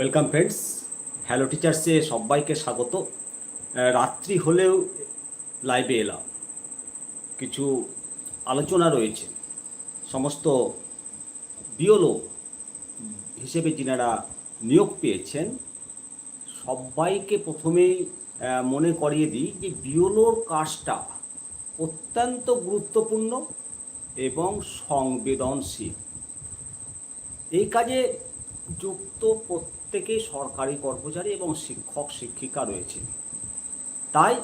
Welcome friends hello টিচার্সে সবাইকে স্বাগত। রাত্রি হলেও লাইভে এলাম। কিছু আলোচনা রয়েছে। সমস্ত বিওলো হিসেবে যিনারা নিয়োগ পেয়েছেন, সবাইকে প্রথমেই মনে করিয়ে দিই যে বিওলোর কাজটা অত্যন্ত গুরুত্বপূর্ণ এবং সংবেদনশীল। এই কাজে যুক্ত প্রত্যেকেই সরকারি কর্মচারী এবং শিক্ষক, শিক্ষিকা রয়েছে। তাই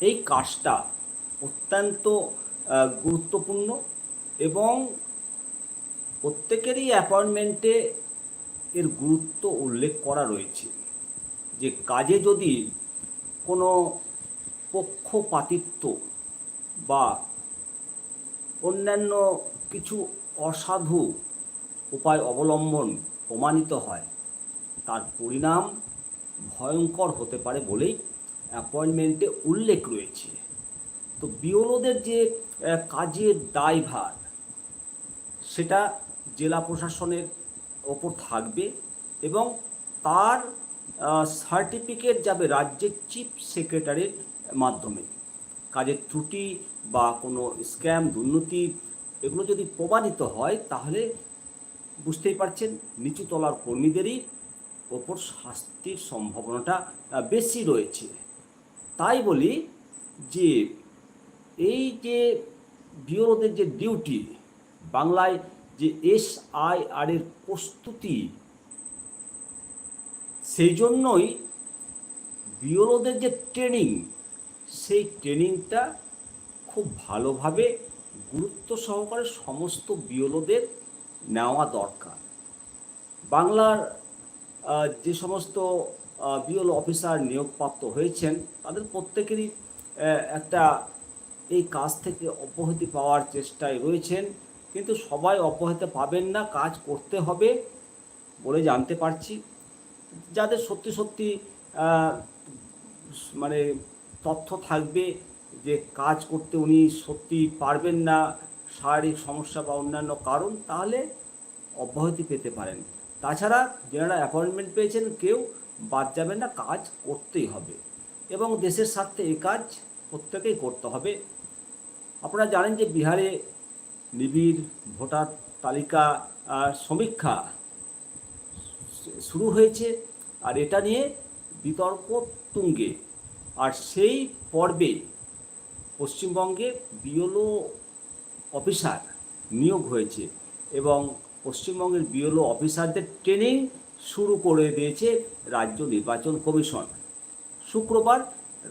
এই কাজটা অত্যন্ত গুরুত্বপূর্ণ এবং প্রত্যেকেরই অ্যাপয়েন্টমেন্টে এর গুরুত্ব উল্লেখ করা রয়েছে যে কাজে যদি কোনো পক্ষপাতিত্ব বা অন্যান্য কিছু অসাধু উপায় অবলম্বন প্রমাণিত হয় তার পরিণাম ভয়ঙ্কর হতে পারে বলেই অ্যাপয়েন্টমেন্টে উল্লেখ রয়েছে। তো বিওলোদের যে কাজের দায়ভার, সেটা জেলা প্রশাসনের ওপর থাকবে এবং তার সার্টিফিকেট যাবে রাজ্যের চিফ সেক্রেটারির মাধ্যমে। কাজের ত্রুটি বা কোনো স্ক্যাম দুর্নীতি, এগুলো যদি প্রমাণিত হয়, তাহলে বুঝতেই পারছেন নিচু তলার কর্মীদেরই ওপর শাস্তির সম্ভাবনাটা বেশি রয়েছে। তাই বলি যে, এই যে বিওরোদের যে ডিউটি বাংলায় যে এস আই আর এর প্রস্তুতি, সেই জন্যই বিওরোদের যে ট্রেনিং সেই ট্রেনিংটা খুব ভালোভাবে গুরুত্ব সহকারে সমস্ত বিওলোদের নেওয়া দরকার। বাংলার যে সমস্ত বিএল অফিসার নিয়োগপ্রাপ্ত হয়েছেন, তাদের প্রত্যেকেরই একটা এই কাজ থেকে অব্যাহতি পাওয়ার চেষ্টায় রয়েছেন। কিন্তু সবাই অব্যাহতি পাবেন না, কাজ করতে হবে বলে জানতে পারছি। যাদের সত্যি সত্যি মানে তথ্য থাকবে যে কাজ করতে উনি সত্যি পারবেন না, শারীরিক সমস্যা বা অন্যান্য কারণ, তাহলে অব্যাহতি পেতে পারেন। তাছাড়া যারা অ্যাপয়েন্টমেন্ট পেয়েছেন, কেউ বাদ যাবেন না, কাজ করতেই হবে। এবং দেশের স্বার্থে এই কাজ প্রত্যেকেই করতে হবে। আপনারা জানেন যে বিহারে নিবিড় ভোটার তালিকা সমীক্ষা শুরু হয়েছে, আর এটা নিয়ে বিতর্ক তুঙ্গে। আর সেই পর্বে পশ্চিমবঙ্গে বিএলও অফিসার নিয়োগ হয়েছে এবং পশ্চিমবঙ্গের বিএলও অফিসারদের ট্রেনিং শুরু করে দিয়েছে রাজ্য নির্বাচন কমিশন। শুক্রবার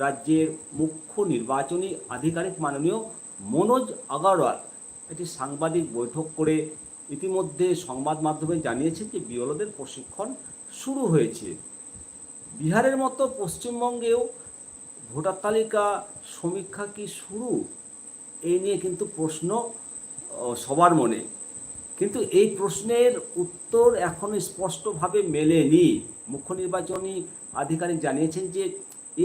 রাজ্যের মুখ্য নির্বাচনী আধিকারিক মাননীয় মনোজ আগরওয়াল একটি সাংবাদিক বৈঠক করে ইতিমধ্যে সংবাদ মাধ্যমে জানিয়েছেন যে বিওলোদের প্রশিক্ষণ শুরু হয়েছে। বিহারের মতো পশ্চিমবঙ্গেও ভোটার তালিকা সমীক্ষা কি শুরু? এই নিয়ে কিন্তু প্রশ্ন সবার মনে। কিন্তু এই প্রশ্নের উত্তর এখনও স্পষ্টভাবে মেলেনি। মুখ্য নির্বাচনী আধিকারিক জানিয়েছেন যে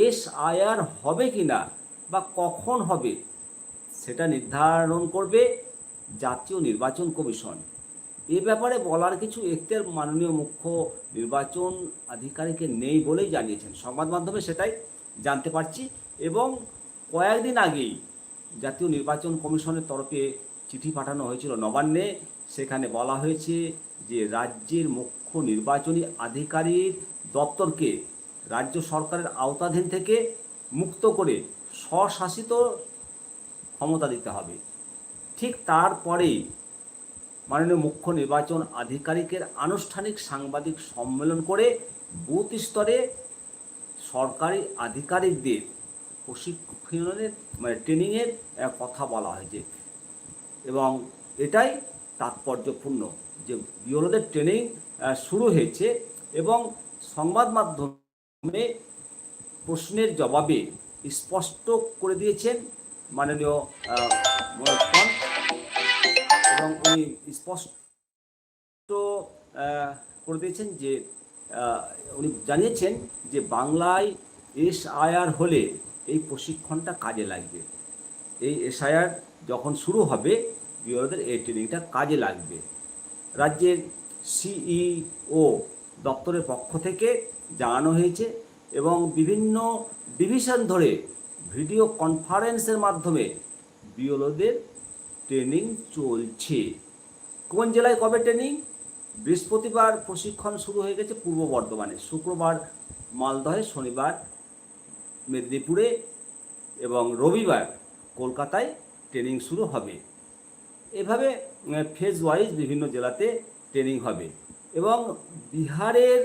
এস আইআর হবে কি না বা কখন হবে সেটা নির্ধারণ করবে জাতীয় নির্বাচন কমিশন। এ ব্যাপারে বলার কিছু এখতিয়ার মাননীয় মুখ্য নির্বাচন আধিকারিকের নেই বলেই জানিয়েছেন। সংবাদ মাধ্যমে সেটাই জানতে পারছি এবং কয়েকদিন আগেই জাতীয় নির্বাচন কমিশনের তরফে চিঠি পাঠানো হয়েছিল নবান্নে। সেখানে বলা হয়েছে যে রাজ্যের মুখ্য নির্বাচনী আধিকারিক দপ্তরকে রাজ্য সরকারের আওতাধীন থেকে মুক্ত করে স্বশাসিত ক্ষমতা দিতে হবে। ঠিক তারপরেই মাননীয় মুখ্য নির্বাচন আধিকারিকের আনুষ্ঠানিক সাংবাদিক সম্মেলন করে বুথ স্তরে সরকারি আধিকারিকদের প্রশিক্ষণের মানে ট্রেনিংয়ের কথা বলা হয়েছে। এবং এটাই তাৎপর্যপূর্ণ যে বিওলোদের ট্রেনিং শুরু হয়েছে এবং সংবাদ মাধ্যমে প্রশ্নের জবাবে স্পষ্ট করে দিয়েছেন মাননীয় এবং উনি স্পষ্ট করে দিয়েছেন যে উনি জানিয়েছেন যে বাংলায় এস আয়ার হলে এই প্রশিক্ষণটা কাজে লাগবে। এই এসআইআর যখন শুরু হবে বিওরোদের এই ট্রেনিংটা কাজে লাগবে। রাজ্যের সিইও দপ্তরের পক্ষ থেকে জানানো হয়েছে এবং বিভিন্ন ডিভিশন ধরে ভিডিও কনফারেন্সের মাধ্যমে বিওলোদের ট্রেনিং চলছে। কোন জেলায় কবে ট্রেনিং বৃহস্পতিবার প্রশিক্ষণ শুরু হয়ে গেছে পূর্ব বর্ধমানে। শুক্রবার মালদহে, শনিবার মেদিনীপুরে এবং রবিবার কলকাতায় ট্রেনিং শুরু হবে। এভাবে ফেজ ওয়াইজ বিভিন্ন জেলাতে ট্রেনিং হবে। এবং বিহারের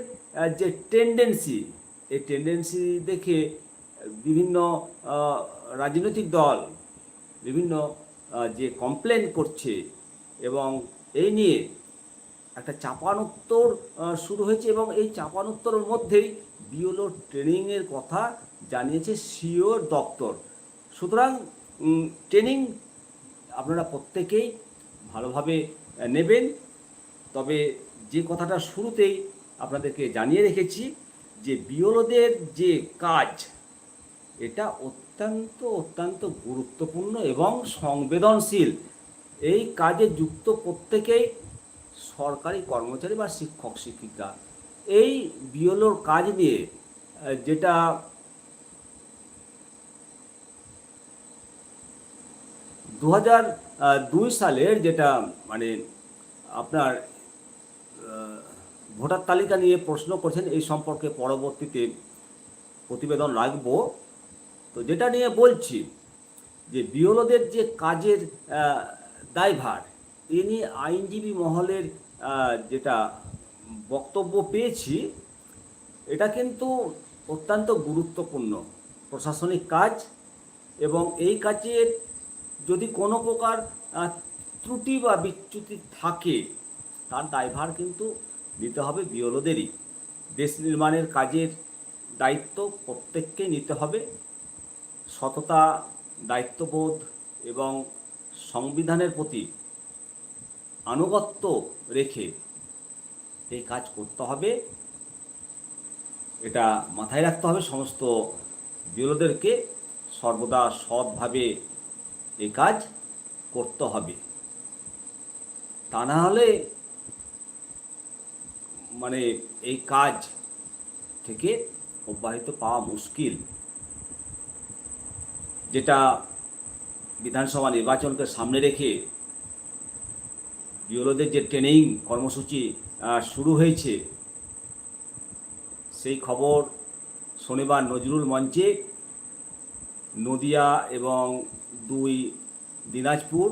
যে টেন্ডেন্সি এই টেন্ডেন্সি দেখে বিভিন্ন রাজনৈতিক দল বিভিন্ন যে কমপ্লেন করছে এবং এই নিয়ে একটা চাপানোত্তর শুরু হয়েছে এবং এই চাপানোত্তরের মধ্যেই বিওলো ট্রেনিংয়ের কথা জানিয়েছে সিওর দপ্তর। সুতরাং ট্রেনিং আপনারা প্রত্যেকেই ভালোভাবে নেবেন। তবে যে কথাটা শুরুতেই আপনাদেরকে জানিয়ে রেখেছি, যে বিওলোদের যে কাজ, এটা অত্যন্ত অত্যন্ত গুরুত্বপূর্ণ এবং সংবেদনশীল। এই কাজে যুক্ত প্রত্যেকেই সরকারি কর্মচারী বা শিক্ষক, শিক্ষিকা। এই বিওলোর কাজ নিয়ে যেটা দু দুই সালের যেটা মানে আপনার ভোটার তালিকা নিয়ে প্রশ্ন করছেন এই সম্পর্কে পরবর্তীতে প্রতিবেদন রাখব। তো যেটা নিয়ে বলছি যে বিওলোদের যে কাজের দায়ভার এ নিয়ে আইনজীবী মহলের যেটা বক্তব্য পেয়েছি, এটা কিন্তু অত্যন্ত গুরুত্বপূর্ণ প্রশাসনিক কাজ এবং এই কাজের যদি কোনো প্রকার ত্রুটি বা বিচ্যুতি থাকে, তার দায়ভার কিন্তু নিতে হবে বিওলোদেরই দেশ নির্মাণের কাজের দায়িত্ব প্রত্যেককে নিতে হবে। সততা, দায়িত্ববোধ এবং সংবিধানের প্রতি আনুগত্য রেখে এই কাজ করতে হবে। এটা মাথায় রাখতে হবে সমস্ত বিরোধীদেরকে সর্বদা সৎভাবে এই কাজ করতে হবে। তা না হলে মানে এই কাজ থেকে অব্যাহত পাওয়া মুশকিল। যেটা বিধানসভা নির্বাচনকে সামনে রেখে বিওলোদের যে ট্রেনিং কর্মসূচি শুরু হয়েছে, সেই খবর শনিবার নজরুল মঞ্চে নদিয়া এবং দুই দিনাজপুর,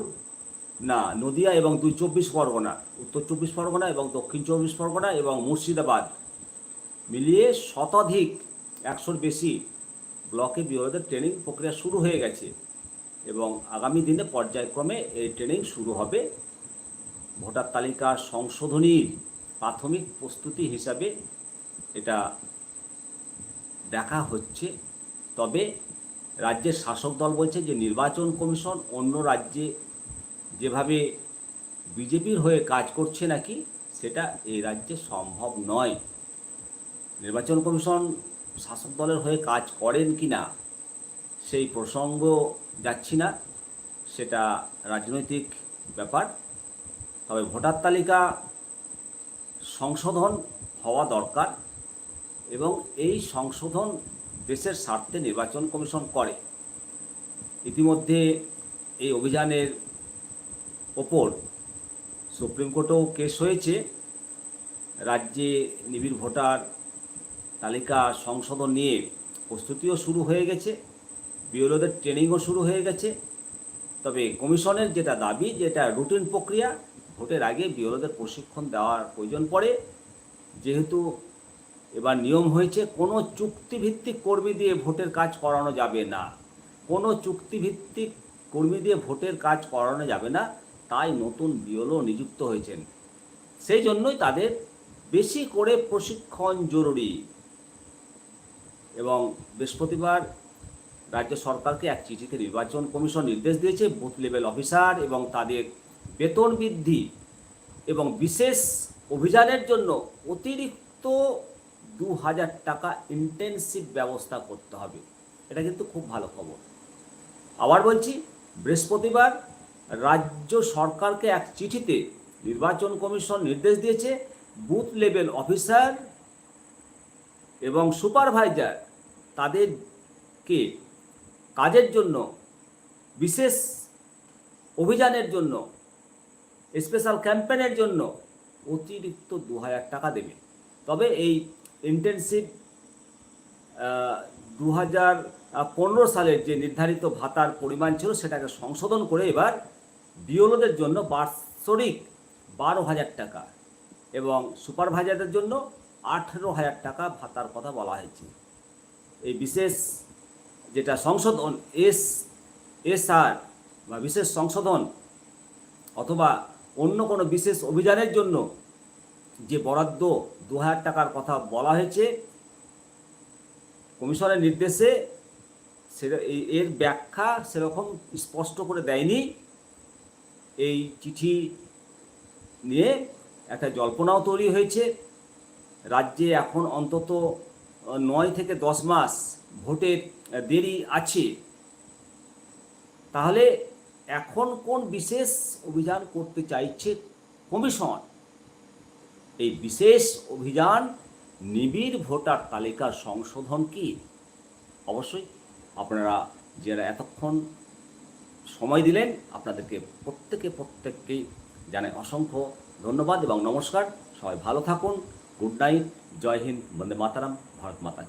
না, নদিয়া এবং দুই চব্বিশ পরগনা, উত্তর চব্বিশ পরগনা এবং দক্ষিণ চব্বিশ পরগনা এবং মুর্শিদাবাদ মিলিয়ে শতাধিক একশোর বেশি ব্লকে বিভাগের ট্রেনিং প্রক্রিয়া শুরু হয়ে গেছে এবং আগামী দিনে পর্যায়ক্রমে এই ট্রেনিং শুরু হবে। ভোটার তালিকা সংশোধনীর প্রাথমিক প্রস্তুতি হিসাবে এটা দেখা হচ্ছে। তবে রাজ্যের শাসক দল বলছে যে নির্বাচন কমিশন অন্য রাজ্যে যেভাবে বিজেপির হয়ে কাজ করছে নাকি, সেটা এই রাজ্যে সম্ভব নয়। নির্বাচন কমিশন শাসক দলের হয়ে কাজ করেন কি না, সেই প্রসঙ্গ যাচ্ছি না। সেটা রাজনৈতিক ব্যাপার। তবে ভোটার তালিকা সংশোধন হওয়া দরকার এবং এই সংশোধন দেশের স্বার্থে নির্বাচন কমিশন করে, ইতিমধ্যে এই অভিযানের ওপর সুপ্রিম কোর্টেও কেস হয়েছে। রাজ্যে নিবিড় ভোটার তালিকা সংশোধন নিয়ে প্রস্তুতিও শুরু হয়ে গেছে বিওলোদের ট্রেনিংও শুরু হয়ে গেছে। তবে কমিশনের যেটা দাবি, যেটা রুটিন প্রক্রিয়া, ভোটের আগে বিওলোদের প্রশিক্ষণ দেওয়ার প্রয়োজন পড়ে। যেহেতু এবার নিয়ম হয়েছে, কোনো চুক্তিভিত্তিক কর্মী দিয়ে ভোটের কাজ করানো যাবে না। কোনো চুক্তিভিত্তিক কর্মী দিয়ে ভোটের কাজ করানো যাবে না, তাই নতুন বিওলো নিযুক্ত হয়েছেন। সেই জন্যই তাদের বেশি করে প্রশিক্ষণ জরুরি। এবং বৃহস্পতিবার রাজ্য সরকারকে এক চিঠিতে নির্বাচন কমিশন নির্দেশ দিয়েছে, বুথ লেভেল অফিসার এবং তাদের বেতন বৃদ্ধি এবং বিশেষ অভিযানের জন্য অতিরিক্ত দু হাজার টাকা ইন্টেনসিভ ব্যবস্থা করতে হবে। এটা কিন্তু খুব ভালো খবর। আবার বলছি, বৃহস্পতিবার রাজ্য সরকারকে এক চিঠিতে নির্বাচন কমিশন নির্দেশ দিয়েছে বুথ লেভেল অফিসার এবং সুপারভাইজার তাদেরকে কাজের জন্য, বিশেষ অভিযানের জন্য স্পেশাল ক্যাম্পেনের জন্য অতিরিক্ত দু হাজার টাকা দেবে। তবে এই ইন্টেনসিভ দু হাজার পনেরো সালের যে নির্ধারিত ভাতার পরিমাণ ছিল সেটাকে সংশোধন করে এবার বিওলোদের জন্য বার্ষরিক বারো হাজার টাকা এবং সুপারভাইজারদের জন্য আঠেরো হাজার টাকা ভাতার কথা বলা হয়েছে। এই বিশেষ যেটা সংশোধন, এস, এসআর বা বিশেষ সংশোধন অথবা অন্য কোনো বিশেষ অভিযানের জন্য যে বরাদ্দ দু হাজার টাকার কথা বলা হয়েছে। কমিশনের নির্দেশে সেটা এর ব্যাখ্যা সেরকম স্পষ্ট করে দেয়নি। এই চিঠি নিয়ে একটা জল্পনাও তৈরি হয়েছে। রাজ্যে এখন অন্তত নয় থেকে দশ মাস ভোটের দেরি আছে। তাহলে এখন কোন বিশেষ অভিযান করতে চাইছে কমিশন? এই বিশেষ অভিযান নিবিড় ভোটার তালিকা সংশোধন কি? অবশ্যই আপনারা যারা এতক্ষণ সময় দিলেন, আপনাদেরকে প্রত্যেকে প্রত্যেককেই জানাই অসংখ্য ধন্যবাদ এবং নমস্কার। সবাই ভালো থাকুন। Good night. জয় হিন্দ। বন্দে মাতারাম। ভারত মাতা।